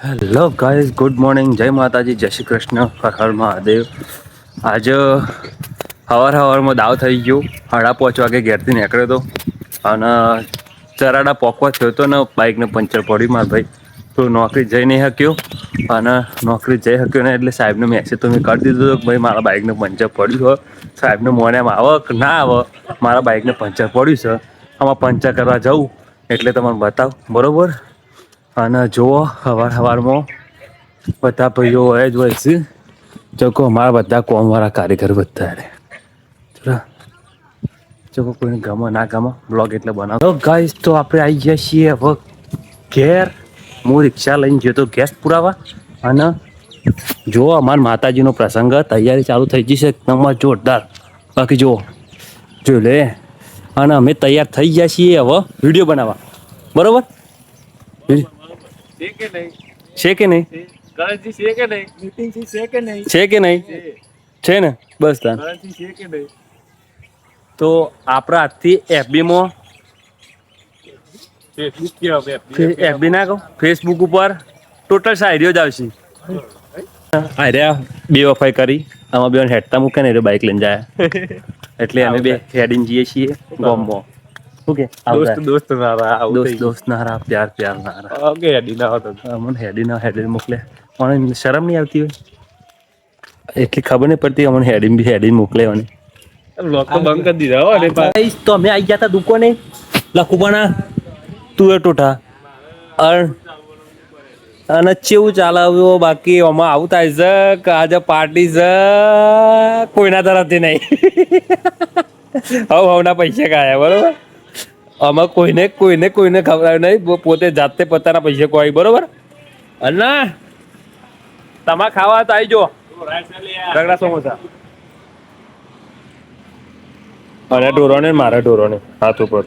Hello guys good morning જય માતાજી જય શ્રી કૃષ્ણ હર હર મહાદેવ આજે સવાર સવારમાં દાવ થઈ ગયો. સાડા પાંચ વાગે ઘેરથી નીકળ્યો હતો અને ચરાડા પોકવા થયો હતો ને બાઇકને પંચર પડ્યું મારા ભાઈ. તો નોકરી જઈ નહીં શક્યો. અને નોકરી જઈ શક્યો ને એટલે સાહેબને મેસેજ તો મેં કરી દીધો હતો કે ભાઈ, મારા બાઇકને પંચર પડ્યું હોય સાહેબને મોને આવે કે ના આવે. મારા બાઇકને પંચર પડ્યું છે. આમાં પંચર કરવા જવું. એટલે તમને બતાવ. બરોબર? અને જુઓ સવાર સવારમાં બધા ભાઈઓ હોય જ હોય છે. ચોખ્ખો અમારા બધા કોમવાળા કારીગર બધા રે ચોખ્ખો કોઈને ગમે ના ગમે બ્લોગ એટલે બનાવો. ગાઈસ તો આપણે આવી ગયા છીએ હવે ઘેર. હું રિક્ષા લઈને ગયો તો ગેસ પુરાવા. અને જુઓ, અમારા માતાજીનો પ્રસંગ, તૈયારી ચાલુ થઈ જશે એકદમ જોરદાર. બાકી જુઓ, જોઈ લે. અને અમે તૈયાર થઈ ગયા છીએ હવે વીડિયો બનાવવા. બરોબર? છે કે નહીં? છે કે નહીં? છે. કે નહીં? નીતિનજી છે કે નહીં? છે કે નહીં? છે. ને? બસ તાન છે કે નહીં? તો આપણા આજથી એફબીમાં ફેસબુક એફબી ના કહું. ફેસબુક ઉપર ટોટલ શાયરીઓ જ આવશે. આર્યા બે વફાઈ કરી. આમાં બે હેડતા મૂકે ને બાઇક લઈને જાય. એટલે અમે બે હેડીને જઈએ છીએ ગોમમાં શું કે દોસ્ત દોસ્ત આવું દોસ્ત દોસ્ત નારા પ્યાર પ્યાર નારા. ઓકે હેડી ના હોતો મને હેડી ના હેડી મોકલે. પણ શરમ નહીં આવતી હોય? એટલી ખબર નહીં પડતી અમને હેડી બી હેડી મોકલે મને લોક બંધ કરી દીધા હો અને ભાઈ તો અમે આવી ગયા હતા દુકાને. લખુબાના તુએ ટોઠા. અન અને ચેવું ચાલાવ્યો બાકી? આમાં આવું થાય છે કે આજે પાર્ટી છે કોઈના તરફથી નહીં. હવ હવના પૈસા કાયા બરોબર? આમાં કોઈને કોઈને કોઈને ખવડાવ્યું નહીં. પોતે જાતે પોતાના પૈસા કોઈ બરોબર? અને તમારે ખાવા તો આવી જો. રગડા સમોસા. અને ઢોરોને મારા ઢોરોને હાથ ઉપર.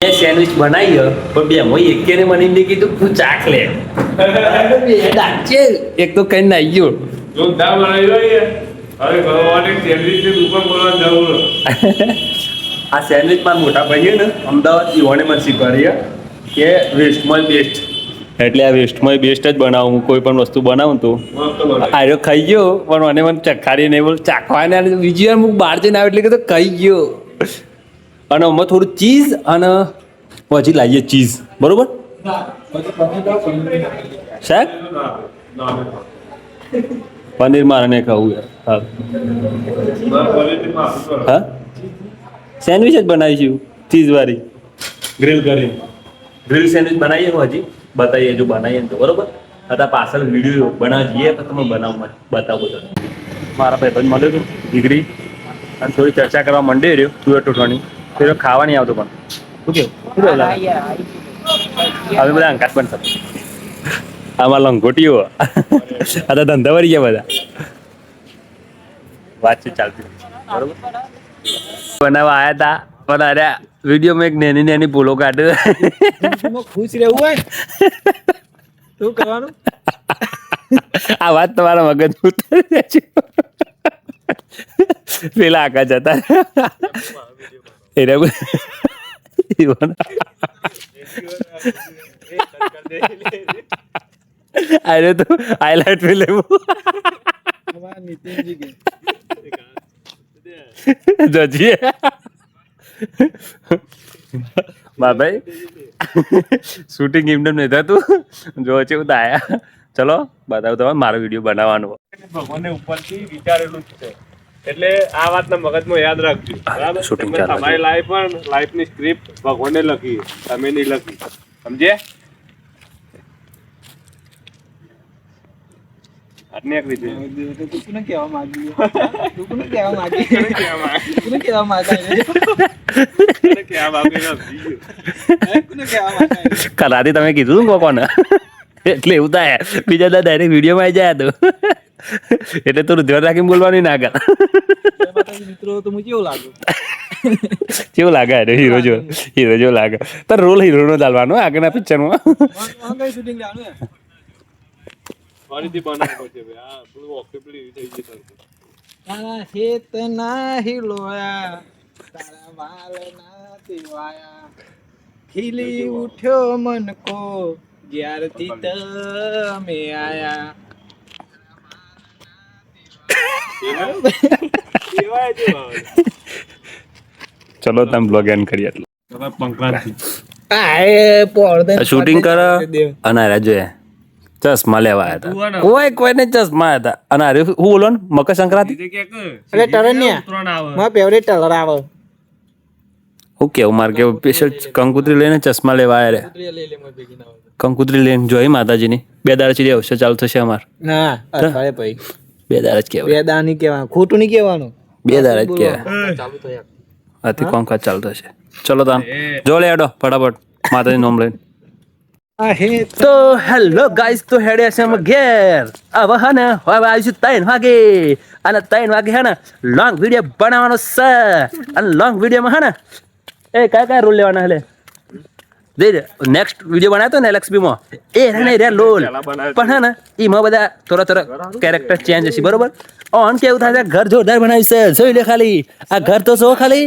સેન્ડવિચ બનાવી પણ બે મોઈ એકે ને મને એમને કીધું તું ચાખ લે. એક તો કઈ નાઈ ગયો. જોરદાર બનાવી બોલવા જવું આ સેન્ડવિચ મારા મોટા ભાઈએ ને અમદાવાદ ઈવોને મને શીખવાડી હે કે વેસ્ટમાં બેસ્ટ એટલે આ વેસ્ટમાં બેસ્ટ જ બનાવું હું કોઈ પણ વસ્તુ બનાવું તો. આર્યો ખાઈ ગયો પણ મને મને ચખાડી નહીં બોલ ચાખવાને બીજી વાર હું બહાર જઈને આવ્યો એટલે કે તો ખાઈ ગયો. અને અમે થોડું ચીઝ અને પછી લાવીએ ચીઝ બરોબર? ના. પનીર મારે અને ખાવું યાર. હા. સેન્ડવિચ જ બનાવીશું. ચીઝ વાળી ગ્રીલ કરી. ગ્રીલ સેન્ડવિચ બનાવીએ હું હજી. બતાવીએ જો બનાવીએ તો. બરોબર? હતા પાછળ વીડિયો બનાવીએ તો તમે બનાવ બતાવો તો. મારા ભાઈ મળ્યો હતું ડિગ્રી અને થોડી ચર્ચા કરવા માંડી રહ્યો. તુવેર તૂટવાની તો ખાવાની ખાવા નહીં આવતો પણ. શું કેવું? શું હવે બધા અંકાત બનશે. આમાં લંગોટીઓ. આ તો ધંધા વળી ગયા બધા. વાતચીત ચાલતી બરોબર? બનાવવા આયા હતા પણ અરે વિડીયોમાં એક નેની નેની ભૂલો કાઢ્યો ખુશ રહેવું હોય શું કરવાનું? આ વાત તમારા મગજ ઉતરી જાય છે. પેલા આકા જતા એ રહ્યો અરે તો હાઈલાઇટ પે લેવું અમારા जी કે જજીએ મા ભાઈ શૂટિંગ એમને નહીં થતું જો છે આયા ચલો બતાવું તમે મારો વીડિયો બનાવવાનો ભગવાન ઉપરથી વિચારેલું જ છે. એટલે આ વાતના મગજમાં યાદ રાખજો. બરાબર. તમારી લાઈફ પણ લાઈફની સ્ક્રિપ્ટ ભગવાને લખી તમે નહીં લખી. સમજે આજની એક તું કોને કહેવા માંગી? તું કોને કહેવા માંગી? કોને કહેવા માંગા? કે આ બાપે ના ભૂલી ગયો. કોને કહેવા માંગા? કરાતી તમે કીધું તું કોને? એટલે એવું થાય. બીજા દા ડાયરેક્ટ વિડીયોમાં આવી જાય તો. એટલે તું ધ્યાન રાખીને બોલવાનું ના કર. મિત્રો તો કેવું લાગુ કેવું લાગે? અરે હીરો જો. હીરો જેવો લાગે. તાર રોલ હીરોનો ચાલવાનો આગળના પિક્ચરમાં શૂટિંગ ફરીથી બનાવવો છે ભાઈ. આ પેલું ઓક્યુપેલી થઈ ગઈ છે. તારા હેત ના હિલોયા તારા વાલ ના તેવાયા ખીલી ઉઠ્યો મન કો જ્યારથી તમે આયા. ચલો તમે બ્લોગ એન્ડ કરીએ. એટલે શૂટિંગ કરો અને જોઈએ ચશ્મા લેવા આવ્યા હતા કોઈ કોઈને ચશ્મા હતા અને અરે હું બોલો ને મકર સંક્રાંતિ એટલે ટરણ્યા મારા ફેવરેટ ટલર આવે હું કેવું મારે કેવું સ્પેશિયલ કંકુત્રી લઈને ચશ્મા લેવા આવ્યા રે. કંકુત્રી લઈને જોઈ માતાજીની બે દાડા સુધી અવશ્ય ચાલુ થશે અમાર ના અરે ભાઈ બે દાડા જ કહેવાય બે દાની કહેવાનું ખોટું નહીં કહેવાનું બે દાડા જ કહેવાય ચાલુ થયા આથી કામકાજ ચાલુ થશે ચલો તાન જો લે આડો ફટાફટ માતાજી નોમ લઈને તો હેલો ગાઈસ તો હેડે છે અમે ઘેર. હવે હે ને હવે આવીશું ત્રણ વાગે. અને ત્રણ વાગે હે ને લોંગ વીડિયો બનાવવાનો છે. અને લોંગ વિડીયોમાં હે ને એ કયા કયા રોલ લેવાના હલે જે નેક્સ્ટ વીડિયો બનાવ્યો ને એલએક્સબી માં. એ રે ને રે લોલ પણ હે ને એમાં બધા થોડા થોડા કેરેક્ટર ચેન્જ હશે બરોબર? ઓન કેવું થાય છે ઘર જોરદાર બનાવ્યું છે. જોઈ લે ખાલી. આ ઘર તો જો ખાલી?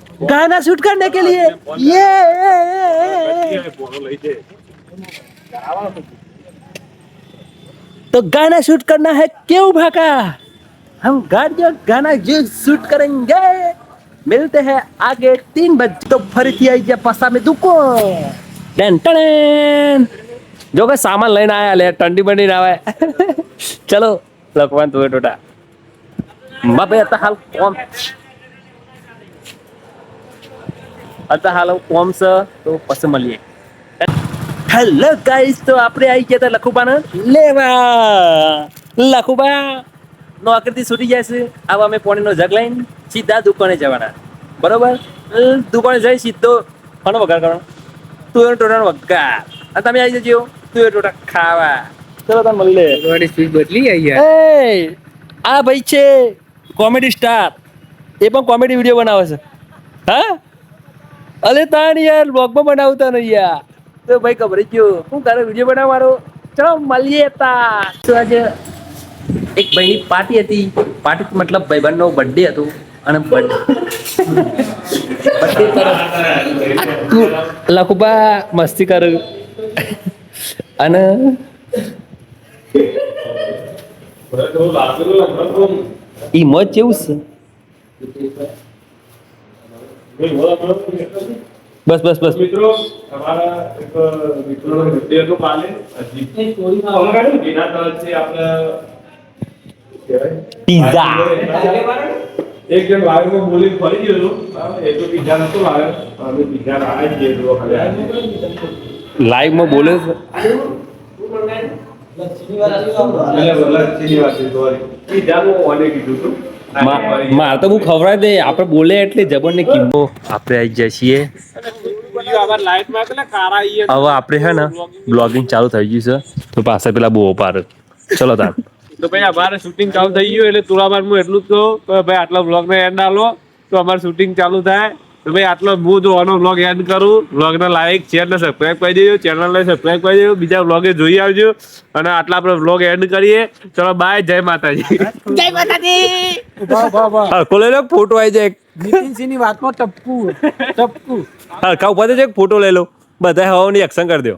गाना शूट करने के लिए ये ફોટો લઈ જાય तो गाना शूट करना है क्यों भागा हम गाड़ियों गाना जो शूट करेंगे मिलते हैं आगे तीन बजे तो ફરીથી આવી ગયા પાછા મેં દુકો ડન ટન જો કે સામાન લઈને આયા લે ટંડી બંડી ના આવે ચલો લખવાન તું ટોટા બાપે હતા હાલ કોમ હતા હાલ કોમ છે તો પછી મળીએ. હેલો ગાઈસ તો આપણે આવી ગયા હતા લખુબાને. લેવા! લખુબા! નોકરીથી છૂટી જાય છે. આવા અમે પોણીનો જગ લઈને સીધા દુકાને જવાના. બરોબર? દુકાને જઈ સીધો કોનો વગાર કરો તુવેર ટોટાનો વગાર અને તમે આવી જજો. તુવેર ટોટા ખાવા. ચલો તમે મળી લે. તમારી સ્પીડ બદલી યાર. એ આ ભાઈ છે કોમેડી સ્ટાર એ પણ કોમેડી વીડિયો બનાવે છે. હા? અલે તાણ યાર બ્લોગમાં બનાવતા નહીં યાર. તો ભાઈ ખબર ગયો. હું તારે વીડિયો બનાવવાનો. ચલો, મળીએ તા તો આજે એક ભાઈની પાર્ટી હતી. પાર્ટી મતલબ ભાઈબંધનો બર્થડે હતો. અને બર્થડે તરફ લખુબા મસ્તી કર અને ઈ મત જેવું છે? બસ બસ બસ. મિત્રો તમારા એક મિત્રનો birthday હતો કાલે હજી એના જેના આપણે શું આપણે પિઝા એક જણ વાયુમાં બોલી ફરી ગયો એ તો પિઝા નતો લાવ્યો અમે પિઝા લાવ્યા જ છીએ તો ખાલી લાઈવમાં બોલે છે. વાત છે sorry. પીઝાનું ઓને કીધું હતું. મા- મારે તો હું ખવડાય દે. આપણે બોલે એટલે જબર ને કિંમો આપણે આવી જાય છીએ. હવે આપણે હે ને બ્લોગિંગ ચાલુ થઈ ગયું છે. તો પાછા પેલા બહુ પાર. ચલો તાર. તો ભાઈ અમારે શૂટિંગ ચાલુ થઈ ગયું એટલે તુરાબાર હું એટલું જ કહું કે ભાઈ આટલા બ્લોગ ને એન્ડ આલો તો અમારે શૂટિંગ ચાલુ થાય. તો ભાઈ આટલો હું જો આનો બ્લોગ એન્ડ કરું બ્લોગને લાઈક શેર ને સબસ્ક્રાઈબ કરી દેજો. ચેનલને સબસ્ક્રાઈબ કરી દેજો. બીજા બ્લોગે જોઈ આવજો. અને આટલા આપણે બ્લોગ એન્ડ કરીએ. ચલો બાય જય માતાજી. હરખો લઈ લો ફોટો આવી જાય. નીતિનસિંહની વાતમાં ટપકું ટપકું. હા ઉપર પાસે એક ફોટો લઈ લો. બધા હવાની એક્શન કરી દો.